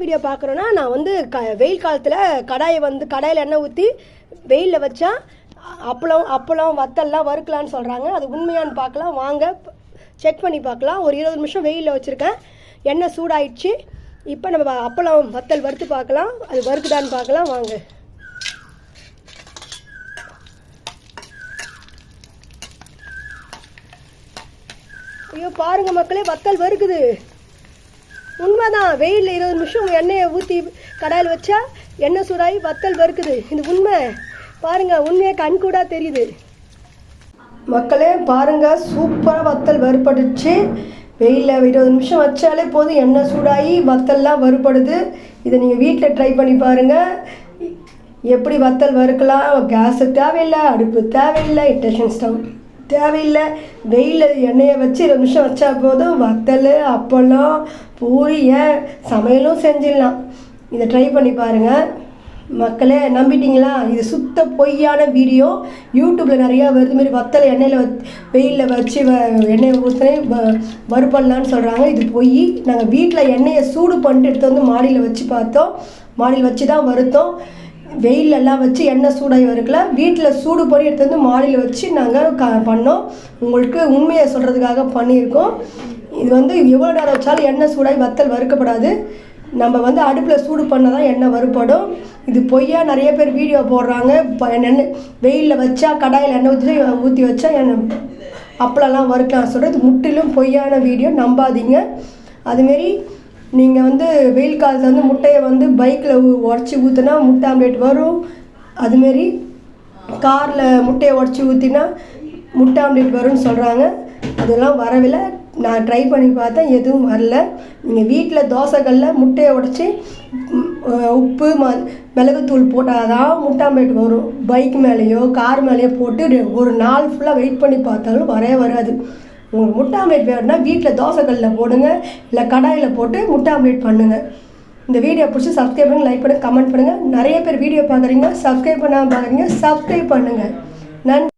Video பார்க்குறோன்னா நான் வந்து க வெயில் காலத்தில் கடாயை வந்து கடாயில் எண்ணெய் ஊற்றி வெயிலில் வச்சா அப்பளம் அப்பளம் வத்தல்லாம் வறுக்கலான்னு சொல்கிறாங்க அது உண்மையான்னு பார்க்கலாம். வாங்க செக் பண்ணி பார்க்கலாம். ஒரு இருபது நிமிஷம் வெயிலில் வச்சுருக்கேன். எண்ணெய் சூடாயிடுச்சு. இப்போ நம்ம அப்பளம் வத்தல் வறுத்து பார்க்கலாம். அது வறுக்குதான்னு பார்க்கலாம். வாங்க. ஐயோ பாருங்க மக்களே வத்தல் வறுக்குது. உண்மைதான். வெயிலில் இருபது நிமிஷம் எண்ணெயை ஊற்றி கடாயில் வச்சா எண்ணெய் சூடாகி வத்தல் வறுக்குது. இது உண்மை. பாருங்க உண்மையாக கண் கூட தெரியுது. மக்களே பாருங்க சூப்பராக வத்தல் வறுபட்டுச்சு. வெயிலில் இருபது நிமிஷம் வச்சாலே போதும். எண்ணெய் சூடாகி வத்தல்லாம் வறுபடுது. இதை நீங்கள் வீட்டில் ட்ரை பண்ணி பாருங்கள் எப்படி வத்தல் வறுக்கலாம்? கேஸு தேவையில்லை அடுப்பு தேவையில்லை இண்டக்ஷன் ஸ்டவ் தேவையில்லை. வெயிலில் எண்ணெயை வச்சு இருபது நிமிஷம் வச்சா போதும். வத்தல் அப்பளம் பூரி ஏன் சமையலும் செஞ்சிடலாம். இதை ட்ரை பண்ணி பாருங்கள் மக்களே நம்பிட்டீங்களா? இது சுத்த பொய்யான வீடியோ. யூடியூப்பில் நிறையா வருது. மாரி வத்தலை எண்ணெயில் வ வெயிலில் வச்சு வ எண்ணெயை ஊற்றினே வ சொல்கிறாங்க இது பொய். நாங்கள் வீட்டில் எண்ணெயை சூடு பண்ணிட்டு எடுத்து வந்து மாடியில் வச்சு பார்த்தோம். மாடியில் வச்சு தான் வறுத்தோம். வெயிலெல்லாம் வச்சு எண்ணெய் சூடாகி வறுக்கல வீட்டில் சூடு பண்ணி எடுத்து வந்து மாடியில் வச்சு நாங்கள் க பண்ணோம். உங்களுக்கு உண்மையை சொல்கிறதுக்காக பண்ணியிருக்கோம். இது வந்து எவ்வளோ நேரம் வச்சாலும் எண்ணெய் சூடாகி வத்தல் வறுக்கப்படாது. நம்ம வந்து அடுப்பில் சூடு பண்ணால் தான் எண்ணெய் வறுப்படும். இது பொய்யா நிறைய பேர் வீடியோ போடுறாங்க. இப்போ எண்ணெய் வெயிலில் வச்சா கடாயில் எண்ணெய் ஊற்றி ஊற்றி வச்சா எண்ணெய் அப்பளம்லாம் வறுக்கலாம் சொல்கிறது இது முற்றிலும் பொய்யான வீடியோ நம்பாதீங்க. அதுமாரி நீங்கள் வந்து வெயில் காலத்தில் வந்து முட்டையை வந்து பைக்கில் உடச்சி ஊற்றினா முட்டை ஆம்லேட் வரும். அதுமாரி காரில் முட்டையை உடச்சி ஊற்றினா முட்டை ஆம்லேட் வரும்னு சொல்கிறாங்க அதெல்லாம் வரவில்லை. நான் ட்ரை பண்ணி பார்த்தேன். எதுவும் வரல. நீங்கள் வீட்டில் தோசைகளில் முட்டையை உடச்சி உப்பு ம மிளகுத்தூள் போட்டால் தான் முட்டை ஆம்லேட் வரும். பைக் மேலேயோ கார் மேலேயோ போட்டு ஒரு நாள் ஃபுல்லாக வெயிட் பண்ணி பார்த்தாலும் வரவே வராது. உங்களுக்கு முட்டை ஆம்லேட் வேணும்னா வீட்டில் தோசைக்கல்லில் போடுங்க இல்லை கடாயில் போட்டு முட்டை ஆம்லேட் பண்ணுங்கள் இந்த வீடியோ பிடிச்சி சப்ஸ்கிரைப் பண்ணுங்கள் லைக் பண்ணுங்கள் கமெண்ட் பண்ணுங்கள் நிறைய பேர் வீடியோ பார்க்குறீங்க சப்ஸ்கிரைப் பண்ணாமல் பார்க்குறீங்க சப்ஸ்கிரைப் பண்ணுங்கள் நன்றி.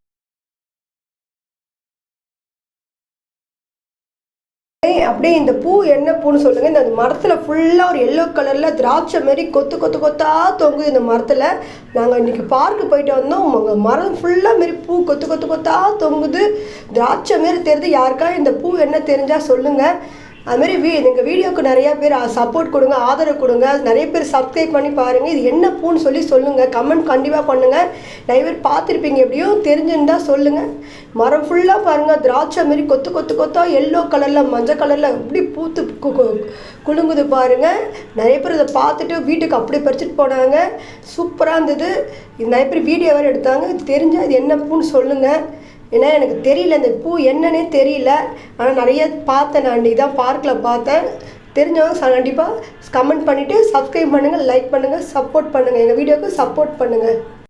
அப்படியே இந்த பூ என்ன பூன்னு சொல்லுங்க. இந்த மரத்தில் ஃபுல்லாக ஒரு எல்லோ கலரில் திராட்சை மாரி கொத்து கொத்து கொத்தா தொங்குது இந்த மரத்தில். நாங்கள் இன்றைக்கி பார்க்கு போயிட்டு வந்தோம். உங்க மரம் ஃபுல்லாக மாரி பூ கொத்து கொத்து கொத்தா தொங்குது. திராட்சை மாரி தெரியுது. யாருக்கா இந்த பூ என்ன தெரிஞ்சால் சொல்லுங்கள் அதுமாரி வீ எங்கள் வீடியோவுக்கு நிறையா பேர் சப்போர்ட் கொடுங்க ஆதரவு கொடுங்க நிறைய பேர் சப்ஸ்கிரைப் பண்ணி பாருங்கள் இது என்ன பூன்னு சொல்லி சொல்லுங்கள் கமெண்ட் கண்டிப்பாக பண்ணுங்கள் நிறைய பேர் பார்த்துருப்பீங்க எப்படியும் தெரிஞ்சுன்னு தான் சொல்லுங்கள் மரம் ஃபுல்லாக பாருங்கள் திராட்சை மாரி கொத்து கொத்து கொத்தா எல்லோ கலரில் மஞ்சள் கலரில் இப்படி பூத்து கு- கு- குலுங்குது பாருங்கள் நிறைய பேர் இதை பார்த்துட்டு வீட்டுக்கு அப்படியே பறிச்சுட்டு போனாங்க. சூப்பராக இருந்தது. இது நிறைய பேர் வீடியோ வேறு எடுத்தாங்க. இது தெரிஞ்சால் இது என்ன பூன்னு சொல்லுங்கள் ஏன்னா எனக்கு தெரியல இந்த பூ என்னன்னே தெரியல. ஆனால் நிறைய பார்த்தேன் நான். இதான் தான் பார்க்கில் பார்த்தேன். தெரிஞ்சவங்க கண்டிப்பாக கமெண்ட் பண்ணிவிட்டு சப்ஸ்கிரைப் பண்ணுங்கள் லைக் பண்ணுங்கள் சப்போர்ட் பண்ணுங்கள் எங்கள் வீடியோவுக்கு சப்போர்ட் பண்ணுங்கள்